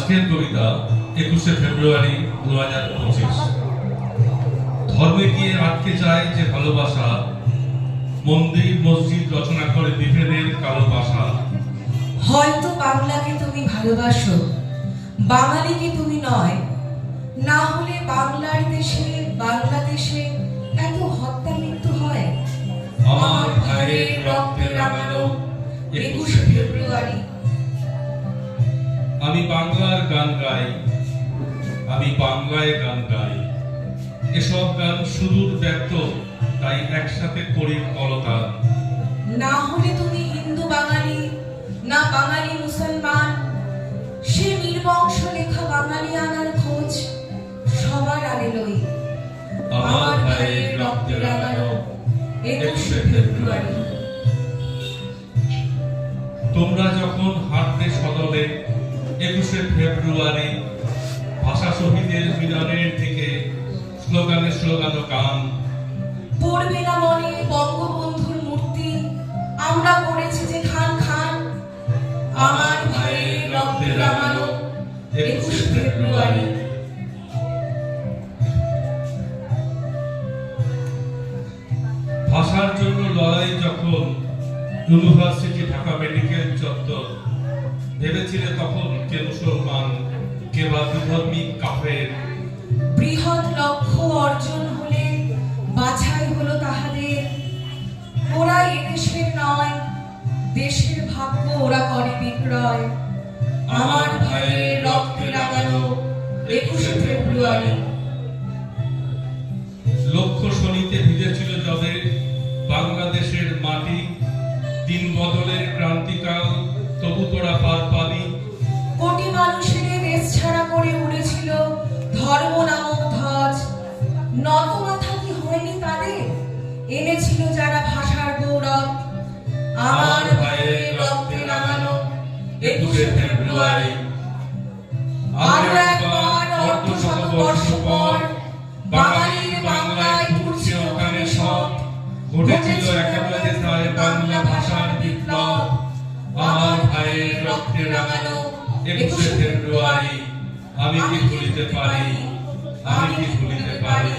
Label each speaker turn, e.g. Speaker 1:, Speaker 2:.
Speaker 1: আজকের কবিতা একুশে ফেব্রুয়ারি দু হাজার পঁচিশ। ধর্মে গিয়ে আটকে যায় যে ভালোবাসা? মন্দির মসজিদ রচনা করে বিভেদের কালো বাসা।
Speaker 2: হয়তো বাংলাকে তুমি ভালোবাসো বাঙালিকে তুমি নয়। না হলে বাংলার দেশে বাংলাদেশে এত হত্যা মৃত্যু হয়।
Speaker 1: আমার ভাইয়ের রক্তে রাঙানো
Speaker 2: একুশে ফেব্রুয়ারি।
Speaker 1: আমি বাংলার গান গাই আমি বাংলায় গান গাই। এসব গান সুদূর ব্যক্ত তাই একসাথে করি কলতান।
Speaker 2: না হলে তুমি হিন্দু বাঙালি না বাঙালি মুসলমান সে নির্বংশ লেখা বাঙালি আনার খোঁজ সবার আগে লই।
Speaker 1: আমার ভাইয়ের রক্তে রাঙানো একুশে ফেব্রুয়ারি। তোমরা যখন হাঁটবে সদলে একুশে ফেব্রুয়ারি ভাষা শহীদের মিলনের দিকে স্লোগানে স্লোগান ও গান।
Speaker 2: পড়বে না মনে বঙ্গবন্ধুর মূর্তি আমরা করেছি যে খান খান। আমার ভাইয়ের রক্তে রাঙানো একুশে ফেব্রুয়ারি।
Speaker 1: ভাষার জন্য লড়াই যখন ইউনিভার্সিটি ঢাকা মেডিকেল চত্বর ভেবেছিলে তখন কে মুসলমান কে বা বিধর্মী কাফের।
Speaker 2: বৃহৎ লক্ষ্য অর্জন হলে বাছাই হলো তাহাদের। ওরা এদেশের নয় দেশের ভাগ্য ওরা করে বিক্রয়। আমার ভাইয়ের রক্তে লাগানো একুশে ফেব্রুয়ারি।
Speaker 1: লক্ষ্য শনিতে ভিজেছিল যবে বাংলাদেশের মাটি দিন বদলের তোরা পার পাবি।
Speaker 2: কোটি মানুষের দেশ ছাড়া করে উড়েছিল ধর্ম নামক ধ্বজ। নত মাথা কি হয়নি তাদের? এনেছিল যারা ভাষার গৌরব। আমার ভাইয়ের রক্তে নামানো একুশে ফেব্রুয়ারি।
Speaker 1: আরও ভাইয়ের রক্তে একুশে ফেব্রুয়ারি আমি কি ভুলিতে পারি? আমি কি ভুলিতে পারি?